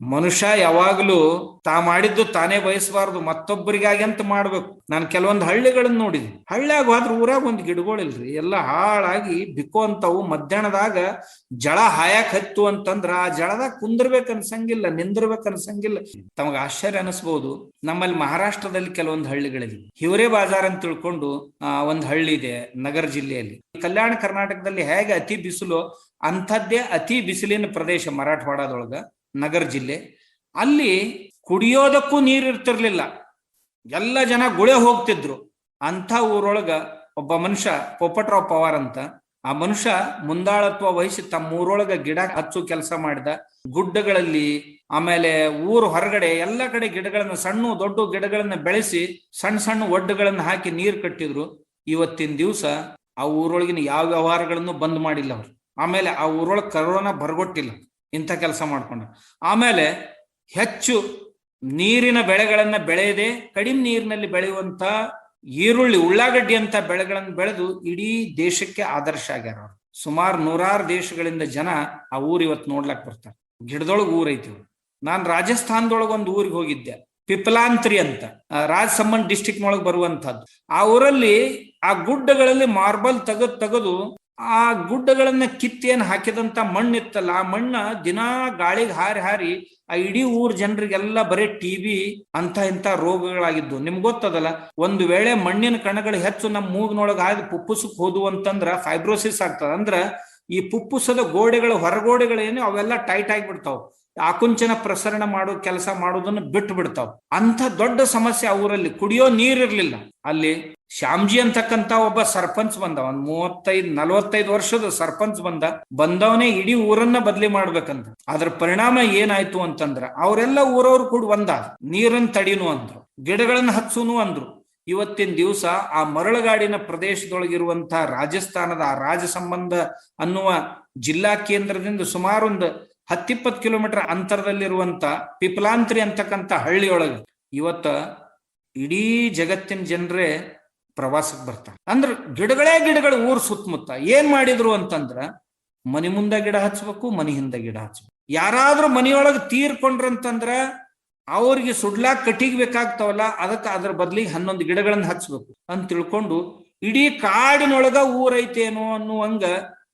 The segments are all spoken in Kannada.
ಮನುಷ್ಯ ಯಾವಾಗ್ಲೂ ತಾ ಮಾಡಿದ್ದು ತಾನೇ ಬಯಸಬಾರ್ದು, ಮತ್ತೊಬ್ಬರಿಗಾಗಿ ಅಂತ ಮಾಡ್ಬೇಕು. ನಾನು ಕೆಲವೊಂದು ಹಳ್ಳಿಗಳನ್ನ ನೋಡಿದ್ವಿ ಹಳ್ಳ್ಯಾಗ ಹೋದ್ರ ಊರಾಗ ಒಂದು ಗಿಡಗಳಿಲ್ರಿ, ಎಲ್ಲ ಹಾಳಾಗಿ ಬಿಕ್ಕೋ ಅಂತವು ಮಧ್ಯಾಹ್ನದಾಗ ಜಳ ಹಾಯಕ್ ಹತ್ತು ಅಂತಂದ್ರ ಆ ಜಳದಾಗ ಕುಂದಿರ್ಬೇಕು ಅನ್ಸಂಗಿಲ್ಲ ನಿಂದಿರ್ಬೇಕ್ ಅನ್ಸಂಗಿಲ್ಲ ತಮಗ ಆಶ್ಚರ್ಯ ಅನಿಸ್ಬಹುದು ನಮ್ಮಲ್ಲಿ ಮಹಾರಾಷ್ಟ್ರದಲ್ಲಿ ಕೆಲವೊಂದು ಹಳ್ಳಿಗಳಿವೆ. ಹಿವರೇ ಬಾಜಾರ್ ಅಂತ ತಿಳ್ಕೊಂಡು ಒಂದು ಒಂದ್ ಹಳ್ಳಿ ಇದೆ ನಗರ ಜಿಲ್ಲೆಯಲ್ಲಿ. ಕಲ್ಯಾಣ ಕರ್ನಾಟಕದಲ್ಲಿ ಹೇಗೆ ಅತಿ ಬಿಸಿಲು, ಅಂಥದ್ದೇ ಅತಿ ಬಿಸಿಲಿನ ಪ್ರದೇಶ ಮರಾಠವಾಡದೊಳಗ. ನಗರ ಜಿಲ್ಲೆ, ಅಲ್ಲಿ ಕುಡಿಯೋದಕ್ಕೂ ನೀರು ಇರ್ತಿರ್ಲಿಲ್ಲ. ಎಲ್ಲ ಜನ ಗುಳೆ ಹೋಗ್ತಿದ್ರು. ಅಂತ ಊರೊಳಗ ಒಬ್ಬ ಮನುಷ್ಯ ಪೊಪ್ಪಟ್ರಾವ್ ಪವಾರ್ ಅಂತ. ಆ ಮನುಷ್ಯ ಮುಂದಾಳತ್ವ ವಹಿಸಿ ತಮ್ಮ ಊರೊಳಗ ಗಿಡ ಹಚ್ಚು ಕೆಲಸ ಮಾಡಿದ. ಗುಡ್ಡಗಳಲ್ಲಿ ಆಮೇಲೆ ಊರು ಹೊರಗಡೆ ಎಲ್ಲ ಕಡೆ ಗಿಡಗಳನ್ನ ಸಣ್ಣ ದೊಡ್ಡ ಗಿಡಗಳನ್ನ ಬೆಳೆಸಿ ಸಣ್ಣ ಸಣ್ಣ ಒಡ್ಡುಗಳನ್ನ ಹಾಕಿ ನೀರು ಕಟ್ಟಿದ್ರು. ಇವತ್ತಿನ ದಿವಸ ಆ ಊರೊಳಗಿನ ಯಾವ ವ್ಯವಹಾರಗಳನ್ನು ಬಂದ್ ಮಾಡಿಲ್ಲ ಅವ್ರು. ಆಮೇಲೆ ಆ ಊರೊಳಗೆ ಕರೋನಾ ಬರಗೊಟ್ಟಿಲ್ಲ. ಇಂಥ ಕೆಲಸ ಮಾಡಿಕೊಂಡ. ಆಮೇಲೆ ಹೆಚ್ಚು ನೀರಿನ ಬೆಳೆಗಳನ್ನ ಬೆಳೆಯದೆ ಕಡಿಮೆ ನೀರಿನಲ್ಲಿ ಬೆಳೆಯುವಂತ ಈರುಳ್ಳಿ, ಉಳ್ಳಾಗಡ್ಡಿ ಅಂತ ಬೆಳೆಗಳನ್ನು ಬೆಳೆದು ಇಡೀ ದೇಶಕ್ಕೆ ಆದರ್ಶ ಆಗ್ಯಾರ ಅವ್ರು. ಸುಮಾರು ನೂರಾರು ದೇಶಗಳಿಂದ ಜನ ಆ ಊರ್ ಇವತ್ತು ನೋಡ್ಲಕ್ ಬರ್ತಾರೆ. ಗಿಡದೊಳಗೆ ಊರೈತಿ. ನಾನ್ ರಾಜಸ್ಥಾನದೊಳಗೆ ಒಂದು ಊರಿಗೆ ಹೋಗಿದ್ದೆ. ಪಿಪ್ಲಾಂತ್ರಿ ಅಂತ ರಾಜ್ ಸಂಬಂಧ್ ಡಿಸ್ಟಿಕ್ ನೊಳಗೆ ಬರುವಂತಹದ್ದು ಆ ಊರಲ್ಲಿ ಆ ಗುಡ್ಡಗಳಲ್ಲಿ ಮಾರ್ಬಲ್ ತೆಗೆದು ತೆಗೆದು ಆ ಗುಡ್ಡಗಳನ್ನ ಕಿತ್ತೇನ್ ಹಾಕಿದಂತ ಮಣ್ಣಿತ್ತಲ್ಲ, ಆ ಮಣ್ಣ ದಿನಾ ಗಾಳಿಗೆ ಹಾರಿ ಹಾರಿ ಆ ಇಡೀ ಊರ್ ಜನರಿಗೆಲ್ಲ ಬರೀ ಟಿಬಿ ಅಂತ ಇಂಥ ರೋಗಗಳಾಗಿದ್ದು. ನಿಮ್ಗೆ ಗೊತ್ತದಲ್ಲ, ಒಂದು ವೇಳೆ ಮಣ್ಣಿನ ಕಣಗಳು ಹೆಚ್ಚು ನಮ್ಮ ಮೂಗಿನೊಳಗೆ ಹಾಕಿ ಪುಪ್ಪುಸಕ್ ಹೋದು ಅಂತಂದ್ರ ಫೈಬ್ರೋಸಿಸ್ ಆಗ್ತದ. ಅಂದ್ರ ಈ ಪುಪ್ಪುಸದ ಗೋಡೆಗಳು, ಹೊರಗೋಡೆಗಳು ಏನು ಅವೆಲ್ಲ ಟೈಟ್ ಆಗಿಬಿಡ್ತಾವ. ಆಕುಂಚನ ಪ್ರಸರಣ ಮಾಡೋ ಕೆಲಸ ಮಾಡೋದನ್ನ ಬಿಟ್ಟು ಬಿಡ್ತಾವ ಅಂತ ದೊಡ್ಡ ಸಮಸ್ಯೆ ಊರಲ್ಲಿ. ಕುಡಿಯೋ ನೀರಿರ್ಲಿಲ್ಲ ಅಲ್ಲಿ ಶ್ಯಾಮ್ಜಿ ಅಂತಕ್ಕಂತ ಒಬ್ಬ ಸರ್ಪಂಚ್ ಬಂದ. ಒಂದ್ ಮೂವತ್ತೈದ್, ನಲವತ್ತೈದು ವರ್ಷದ ಸರ್ಪಂಚ್ ಬಂದ. ಬಂದವನೇ ಇಡೀ ಊರನ್ನ ಬದಲಿ ಮಾಡ್ಬೇಕಂತ. ಅದ್ರ ಪರಿಣಾಮ ಏನಾಯ್ತು ಅಂತಂದ್ರ ಅವರೆಲ್ಲ ಊರವ್ರು ಕೂಡ ಒಂದ. ನೀರನ್ನ ತಡಿನು ಅಂದ್ರು. ಗಿಡಗಳನ್ನ ಹಚ್ಚುನು ಅಂದ್ರು. ಇವತ್ತಿನ ದಿವಸ ಆ ಮರಳುಗಾಡಿನ ಪ್ರದೇಶದೊಳಗಿರುವಂತಹ ರಾಜಸ್ಥಾನದ ಆ ರಾಜ ಸಂಬಂಧ ಅನ್ನುವ ಜಿಲ್ಲಾ ಕೇಂದ್ರದಿಂದ ಸುಮಾರು ಒಂದು ಹತ್ತಿಪ್ಪತ್ತು ಕಿಲೋಮೀಟರ್ ಅಂತರದಲ್ಲಿರುವಂತ ಪಿಪ್ಲಾಂತ್ರಿ ಅಂತಕ್ಕಂಥ ಹಳ್ಳಿಯೊಳಗೆ ಇವತ್ತ ಇಡೀ ಜಗತ್ತಿನ ಜನರೇ ಪ್ರವಾಸಕ್ಕೆ ಬರ್ತಾನೆ. ಅಂದ್ರೆ ಗಿಡಗಳೇ ಗಿಡಗಳು ಊರ್ ಸುತ್ತಮುತ್ತ. ಏನ್ ಮಾಡಿದ್ರು ಅಂತಂದ್ರ ಮನಿ ಮುಂದೆ ಗಿಡ ಹಚ್ಬೇಕು, ಮನಿ ಹಿಂದೆ ಗಿಡ ಹಚ್ಬೇಕು. ಯಾರಾದ್ರೂ ಮನಿಯೊಳಗೆ ತೀರ್ಕೊಂಡ್ರಂತಂದ್ರ ಅವ್ರಿಗೆ ಸುಡ್ಲಾಕ್ ಕಟ್ಟಿಗೆ ಬೇಕಾಗ್ತಾವಲ್ಲ, ಅದಕ್ಕೆ ಅದ್ರ ಬದ್ಲಿಗೆ ಹನ್ನೊಂದು ಗಿಡಗಳನ್ನ ಹಚ್ಬೇಕು. ಅಂತ ತಿಳ್ಕೊಂಡು ಇಡೀ ಕಾಡಿನೊಳಗ ಊರೈತೇನೋ ಅನ್ನುವಂಗ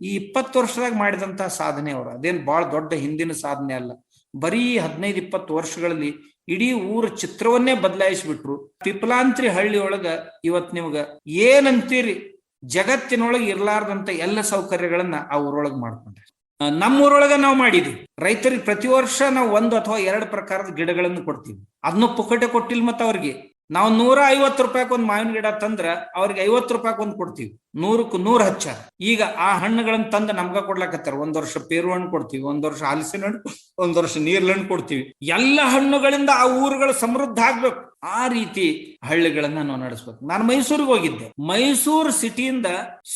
ಈ ಇಪ್ಪತ್ತು ವರ್ಷದಾಗ ಮಾಡಿದಂತ ಸಾಧನೆ ಅವರು. ಅದೇನ್ ಬಹಳ ದೊಡ್ಡ ಹಿಂದಿನ ಸಾಧನೆ ಅಲ್ಲ. ಬರೀ ಹದಿನೈದು ಇಪ್ಪತ್ತು ವರ್ಷಗಳಲ್ಲಿ ಇಡೀ ಊರ ಚಿತ್ರವನ್ನೇ ಬದಲಾಯಿಸಿಬಿಟ್ರು. ಪಿಪ್ಲಾಂತ್ರಿ ಹಳ್ಳಿ ಒಳಗ ಇವತ್ ನಿಮ್ಗ ಏನಂತೀರಿ? ಜಗತ್ತಿನೊಳಗೆ ಇರ್ಲಾರ್ದಂತ ಎಲ್ಲ ಸೌಕರ್ಯಗಳನ್ನ ಆ ಊರೊಳಗೆ ಮಾಡ್ಕೊಂಡ್ರೆ. ನಮ್ಮೂರೊಳಗ ನಾವು ಮಾಡಿದ್ವಿ. ರೈತರಿಗೆ ಪ್ರತಿ ವರ್ಷ ನಾವು ಒಂದು ಅಥವಾ ಎರಡು ಪ್ರಕಾರದ ಗಿಡಗಳನ್ನು ಕೊಡ್ತೀವಿ. ಅದನ್ನು ಪುಕ್ಕಟೆ ಕೊಟ್ಟಿಲ್ ಮತ್ತ ಅವ್ರಿಗೆ. ನಾವು ನೂರ ಐವತ್ತು ರೂಪಾಯಿಗೆ ಒಂದು ಮಾವಿನ ಗಿಡ ತಂದ್ರ ಅವ್ರಿಗೆ ಐವತ್ತು ರೂಪಾಯಿಗೆ ಒಂದು ಕೊಡ್ತೀವಿ. ನೂರಕ್ಕೂ ನೂರು ಹಚ್ಚ. ಈಗ ಆ ಹಣ್ಣುಗಳನ್ನ ತಂದು ನಮ್ಗ ಕೊಡ್ಲಾಕತ್ತಾರ. ಒಂದ್ ವರ್ಷ ಪೇರು ಹಣ್ಣು ಕೊಡ್ತೀವಿ, ಒಂದ್ ವರ್ಷ ಹಲಸಿನ ಹಣ್ಣು, ಒಂದ್ ವರ್ಷ ನೀರ್ಲ ಹಣ್ಣು ಕೊಡ್ತೀವಿ. ಎಲ್ಲ ಹಣ್ಣುಗಳಿಂದ ಆ ಊರುಗಳು ಸಮೃದ್ಧ ಆಗ್ಬೇಕು. ಆ ರೀತಿ ಹಳ್ಳಿಗಳನ್ನ ನಾವು ನಡೆಸ್ಬೇಕು. ನಾನು ಮೈಸೂರಿಗೆ ಹೋಗಿದ್ದೆ. ಮೈಸೂರು ಸಿಟಿಯಿಂದ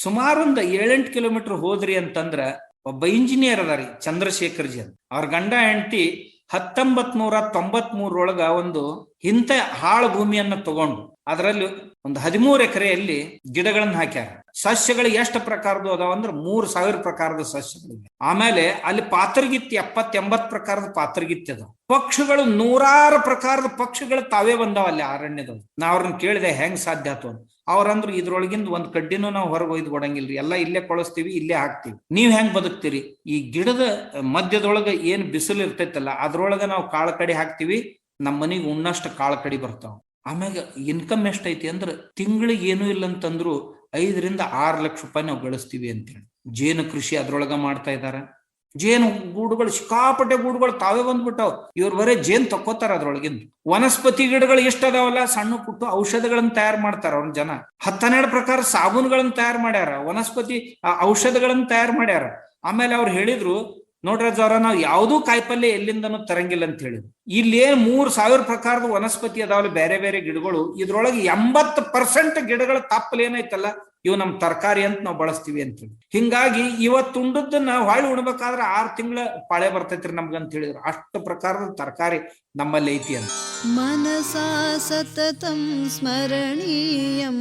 ಸುಮಾರು ಒಂದು ಏಳೆಂಟು ಕಿಲೋಮೀಟರ್ ಹೋದ್ರಿ ಅಂತಂದ್ರ ಒಬ್ಬ ಇಂಜಿನಿಯರ್ ಅದಾರಿ, ಚಂದ್ರಶೇಖರ್ ಜಿ ಅಂತ. ಅವ್ರ ಗಂಡ ಹೆಂಡತಿ ಹತ್ತೊಂಬತ್ ನೂರ ತೊಂಬತ್ ಮೂರೊಳಗ ಒಂದು ಇಂಥ ಹಾಳು ಭೂಮಿಯನ್ನ ತಗೊಂಡು ಅದರಲ್ಲಿ ಒಂದು ಹದಿಮೂರು ಎಕರೆಯಲ್ಲಿ ಗಿಡಗಳನ್ನು ಹಾಕ್ಯಾರ. ಸಸ್ಯಗಳು ಎಷ್ಟು ಪ್ರಕಾರದ್ದು ಅದಾವ ಅಂದ್ರೆ ಮೂರ್ ಸಾವಿರ ಪ್ರಕಾರದ ಸಸ್ಯಗಳಿವೆ. ಆಮೇಲೆ ಅಲ್ಲಿ ಪಾತ್ರಗಿತ್ತಿ ಎಪ್ಪತ್ತೆಂಬತ್ ಪ್ರಕಾರದ ಪಾತ್ರಗಿತ್ತಿ ಅದಾವ. ಪಕ್ಷಿಗಳು ನೂರಾರು ಪ್ರಕಾರದ ಪಕ್ಷಿಗಳು ತಾವೇ ಬಂದಾವ ಅಲ್ಲಿ ಅರಣ್ಯದವು ನಾ ಅವ್ರನ್ನ ಕೇಳಿದೆ, ಹೆಂಗ್ ಸಾಧ್ಯ ಆತು? ಅಂತ. ಅವ್ರಂದ್ರು, ಇದ್ರೊಳಗಿಂದ ಒಂದ್ ಕಡ್ಡಿನೂ ನಾವು ಹೊರಗೆ ಒಯ್ದು ಕೊಡಂಗಿಲ್ರಿ ಎಲ್ಲ ಇಲ್ಲೇ ಕೊಳಸ್ತೀವಿ, ಇಲ್ಲೇ ಹಾಕ್ತಿವಿ. ನೀವ್ ಹೆಂಗ್ ಬದುಕ್ತೀರಿ? ಈ ಗಿಡದ ಮಧ್ಯದೊಳಗ ಏನ್ ಬಿಸಿಲು ಇರ್ತೈತಲ್ಲ, ಅದ್ರೊಳಗ ನಾವು ಕಾಳು ಕಡಿ ಹಾಕ್ತಿವಿ. ನಮ್ಮ ಮನೆಗೆ ಉಣ್ಣಷ್ಟು ಕಾಳು ಕಡಿ ಬರ್ತಾವ. ಆಮ್ಯಾಗ ಇನ್ಕಮ್ ಎಷ್ಟೈತಿ ಅಂದ್ರೆ ತಿಂಗಳಿಗೆ ಏನು ಇಲ್ಲ ಅಂತಂದ್ರು ಐದರಿಂದ ಆರು ಲಕ್ಷ ರೂಪಾಯಿ ನಾವು ಗಳಿಸ್ತೀವಿ ಅಂತೇಳಿ. ಜೇನು ಕೃಷಿ ಅದ್ರೊಳಗ ಮಾಡ್ತಾ ಇದಾರ. ಜೇನು ಗೂಡುಗಳು ಸಿಕ್ಕಾಪಟ್ಟೆ ಗೂಡುಗಳು ತಾವೇ ಬಂದ್ಬಿಟ್ಟಾವ್. ಇವ್ರು ಬರೇ ಜೇನ್ ತಕ್ಕೋತಾರ ಅದ್ರೊಳಗಿಂದ. ವನಸ್ಪತಿ ಗಿಡಗಳು ಎಷ್ಟ್ ಅದಾವಲ್ಲ ಸಣ್ಣ ಪುಟ್ಟು ಔಷಧಗಳನ್ನ ತಯಾರು ಮಾಡ್ತಾರ ಅವ್ರ ಜನ. ಹತ್ತನ್ನೆರಡು ಪ್ರಕಾರ ಸಾಬೂನ್ಗಳನ್ನ ತಯಾರು ಮಾಡ್ಯಾರ. ವನಸ್ಪತಿ ಔಷಧಗಳನ್ನ ತಯಾರು ಮಾಡ್ಯಾರ. ಆಮೇಲೆ ಅವ್ರು ಹೇಳಿದ್ರು ನೋಡ್ರಾಜ್ ಅವರ ನಾವು ಯಾವುದೂ ಕಾಯಿಪಲ್ಯ ಎಲ್ಲಿಂದನೂ ತರಂಗಿಲ್ಲ ಅಂತ ಹೇಳಿದ್ರು. ಇಲ್ಲಿ ಮೂರ್ ಸಾವಿರ ಪ್ರಕಾರದ ವನಸ್ಪತಿ ಅದಾವಲ್ಲ, ಬೇರೆ ಬೇರೆ ಗಿಡಗಳು, ಇದ್ರೊಳಗೆ ಎಂಬತ್ ಪರ್ಸೆಂಟ್ ಗಿಡಗಳ ತಾಪಲ್ ಏನೈತಲ್ಲ ಇವು ನಮ್ ತರಕಾರಿ ಅಂತ ನಾವು ಬಳಸ್ತೀವಿ ಅಂತ ಹೇಳಿ ಹಿಂಗಾಗಿ ಇವತ್ತು ಉಂಡದನ್ನ ಹೊಳ್ಳಿ ಉಣ್ಬೇಕಾದ್ರೆ ಆರು ತಿಂಗಳ ಪಾಳೆ ಬರ್ತೈತ್ರಿ ನಮ್ಗಂತ ಹೇಳಿದ್ರು. ಅಷ್ಟು ಪ್ರಕಾರದ ತರಕಾರಿ ನಮ್ಮಲ್ಲಿ ಐತಿ ಅಂತ. ಮನಸಾ ಸತತಂ ಸ್ಮರಣೀಯಂ.